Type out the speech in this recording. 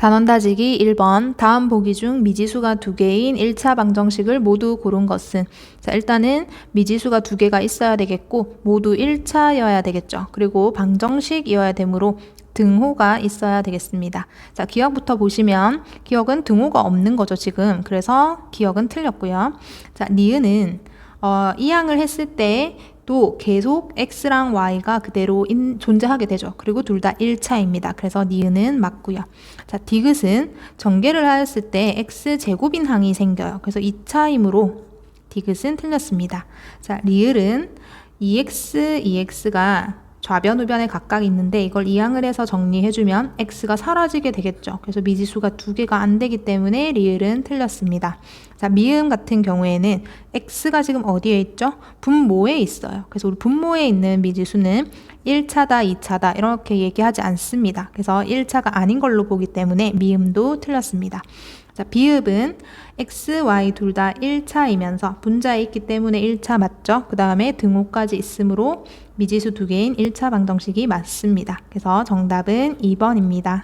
단원 다지기 1번 다음 보기 중 미지수가 두 개인 1차 방정식을 모두 고른 것은 자 일단은 미지수가 두 개가 있어야 되겠고 모두 1차여야 되겠죠. 그리고 방정식이어야 되므로 등호가 있어야 되겠습니다. 자, 기억부터 보시면 기억은 등호가 없는 거죠, 지금. 그래서 기억은 틀렸고요. 자, 니은은 어, 이항을 했을 때또 계속 x랑 y가 그대로 인- 존재하게 되죠. 그리고 둘 다 1차입니다. 그래서 니은은 맞고요. 자, 디귿은 전개를 하였을 때 x 제곱인 항이 생겨요. 그래서 2차이므로 디귿은 틀렸습니다. 자, 리을은 2x, 2x가 좌변, 우변에 각각 있는데 이걸 이항을 해서 정리해주면 x가 사라지게 되겠죠. 그래서 미지수가 두 개가 안 되기 때문에 리을은 틀렸습니다. 자, 미음 같은 경우에는 x가 지금 어디에 있죠? 분모에 있어요. 그래서 우리 분모에 있는 미지수는 1차다, 2차다 이렇게 얘기하지 않습니다. 그래서 1차가 아닌 걸로 보기 때문에 미음도 틀렸습니다. 자, 비읍은 x, y 둘 다 1차이면서 분자에 있기 때문에 1차 맞죠? 그 다음에 등호까지 있으므로 미지수 두 개인 1차 방정식이 맞습니다. 그래서 정답은 2번입니다.